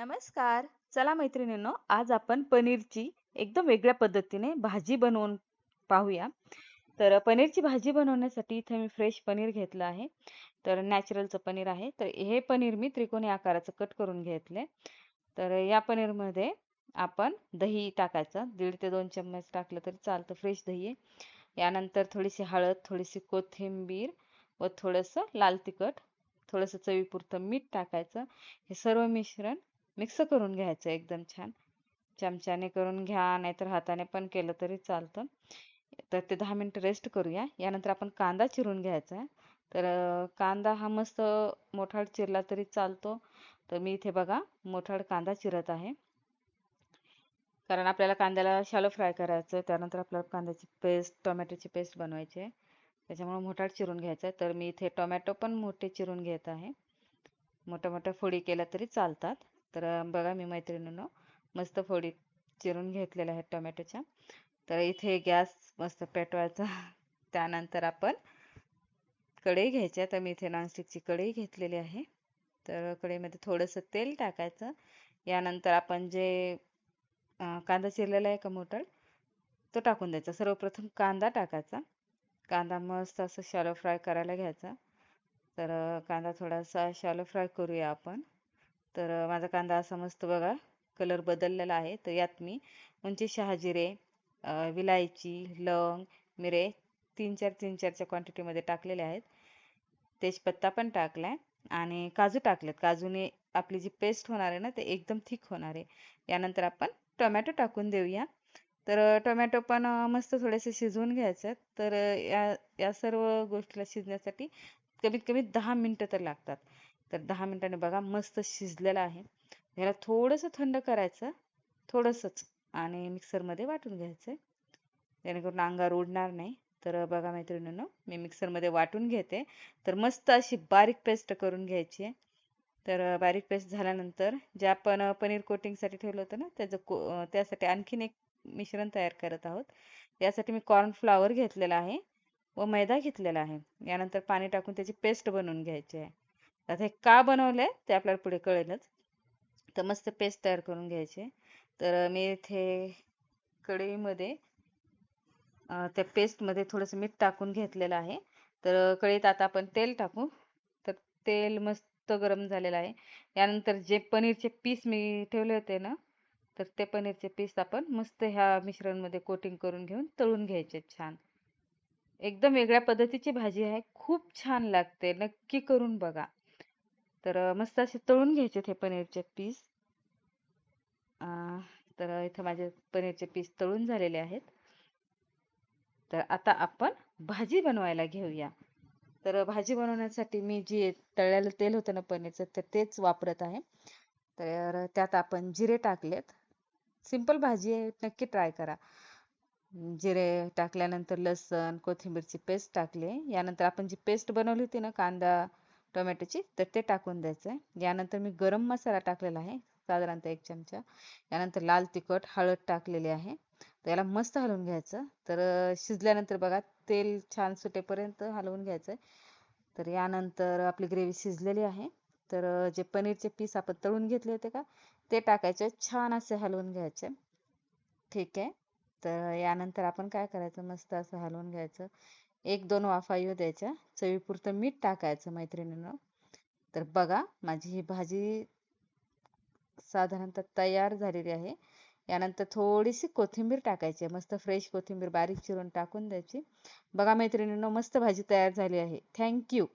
नमस्कार. चला मैत्रिणींनो आज आपण पनीरची एकदम वेगळ्या पद्धतीने भाजी बनवून पाहूया. तर पनीरची भाजी बनवण्यासाठी इथे मी फ्रेश पनीर घेतलं आहे. तर नॅचरलचं पनीर आहे. तर हे पनीर मी त्रिकोणी आकाराचं कट करून घेतले तर या पनीरमध्ये आपण दही टाकायचं. दीड ते दोन चम्मच टाकलं तरी चालतं फ्रेश दही आहे. यानंतर थोडीशी हळद थोडीशी कोथिंबीर व थोडंसं लाल तिखट थोडंसं चवीपुरतं मीठ टाकायचं. हे सर्व मिश्रण मिक्स करून घ्यायचं एकदम छान. चमच्याने करून घ्या नाहीतर हाताने पण केलं तरी चालतं. तर ते दहा मिनटं रेस्ट करूया. यानंतर आपण कांदा चिरून घ्यायचा आहे. तर कांदा हा मस्त मोठाड चिरला तरी चालतो. तर मी इथे बघा मोठाड कांदा चिरत आहे. कारण आपल्याला कांद्याला शालो फ्राय करायचं त्यानंतर आपल्याला कांद्याची पेस्ट टोमॅटोची पेस्ट बनवायची आहे. त्याच्यामुळे मोठाड चिरून घ्यायचं आहे. तर मी इथे टोमॅटो पण मोठे चिरून घेत आहे. मोठ्या मोठ्या फोडी केल्या तरी चालतात. तर बघा मी मैत्रिणीनं मस्त फोडी चिरून घेतलेल्या आहेत टोमॅटोच्या. तर इथे गॅस मस्त पेटवायचा. त्यानंतर आपण कढई घ्यायच्या तर मी इथे नॉनस्टिकची कढई घेतलेली आहे. तर कढईमध्ये थोडंसं तेल टाकायचं. यानंतर आपण जे कांदा चिरलेला आहे का मोटर तो टाकून द्यायचा. सर्वप्रथम कांदा टाकायचा. कांदा मस्त असं शॅलो फ्राय करायला घ्यायचा. तर कांदा थोडासा शॅलो फ्राय करूया आपण. तर माझा कांदा असा मस्त बघा कलर बदललेला आहे. तर यात मी उंची शहाजिरे विलायची लवंग मिरे तीन चार तीन चारच्या क्वांटिटीमध्ये टाकलेले आहेत. तेजपत्ता पण टाकला आहे आणि काजू टाकलेत. काजूने आपली जी पेस्ट होणार आहे ना ते एकदम थिक होणार आहे. यानंतर आपण टोमॅटो टाकून देऊया. तर टोमॅटो पण मस्त थोडेसे शिजवून घ्यायचे तर या या सर्व गोष्टीला शिजण्यासाठी कमीत कमी दहा मिनटं तर लागतात. तर दहा मिनिटांनी बघा मस्त शिजलेलं आहे. ह्याला थोडंसं थंड करायचं थोडंसंच. आणि मिक्सरमध्ये वाटून घ्यायचं जेणेकरून अंगावर उडणार नाही. तर बघा मैत्रिणींनो मी मिक्सरमध्ये वाटून घेते. तर मस्त अशी बारीक पेस्ट करून घ्यायची आहे. तर बारीक पेस्ट झाल्यानंतर जे आपण पनीर कोटिंगसाठी ठेवलं होतं ना त्याचं को त्यासाठी आणखीन एक मिश्रण तयार करत आहोत. यासाठी मी कॉर्नफ्लावर घेतलेला आहे व मैदा घेतलेला आहे. यानंतर पाणी टाकून त्याची पेस्ट बनवून घ्यायची आहे. आता हे का बनवलं आहे ते आपल्याला पुढे कळेलच. तर मस्त पेस्ट तयार करून घ्यायचे. तर मी इथे कढईमध्ये त्या पेस्टमध्ये थोडंसं मीठ टाकून घेतलेलं आहे. तर कढईत आता आपण तेल टाकू. तर तेल मस्त गरम झालेलं आहे. यानंतर जे पनीरचे पीस मी ठेवले होते ना तर ते पनीरचे पीस आपण मस्त ह्या मिश्रणमध्ये कोटिंग करून घेऊन तळून घ्यायचे छान. एकदम वेगळ्या पद्धतीची भाजी आहे. खूप छान लागते. नक्की करून बघा. तर मस्त असे तळून घ्यायचे हे पनीरचे पीस. तर इथं माझे पनीरचे पीस तळून झालेले आहेत. तर आता आपण भाजी बनवायला घेऊया. तर भाजी बनवण्यासाठी मी जी तळलेलं तेल होतं ना पनीरचं तर तेच वापरत आहे. तर त्यात आपण जिरे टाकलेत. सिंपल भाजी आहे नक्की ट्राय करा. जिरे टाकल्यानंतर लसण कोथिंबीरची पेस्ट टाकली. यानंतर आपण जी पेस्ट बनवली होती ना कांदा टोमॅटोची तर ते टाकून द्यायचं आहे यानंतर मी गरम मसाला टाकलेला आहे साधारणतः एक चमचा. यानंतर लाल तिखट हळद टाकलेली आहे. तर याला मस्त हलवून घ्यायचं. तर शिजल्यानंतर बघा तेल छान सुटेपर्यंत हलवून घ्यायचं तर यानंतर आपली ग्रेव्ही शिजलेली आहे. तर जे पनीरचे पीस आपण तळून घेतले होते का ते टाकायचे. छान असे हलवून घ्यायचे. ठीक आहे. तर यानंतर आपण काय करायचं? मस्त असं हलवून घ्यायचं. एक दोन वाफा येऊ द्यायच्या. चवीपुरतं मीठ टाकायचं मैत्रिणीनं. तर बघा माझी ही भाजी साधारणतः तयार झालेली आहे. यानंतर थोडीशी कोथिंबीर टाकायची मस्त फ्रेश कोथिंबीर बारीक चिरून टाकून द्यायची. बघा मैत्रिणींनो मस्त भाजी तयार झाली आहे. थँक्यू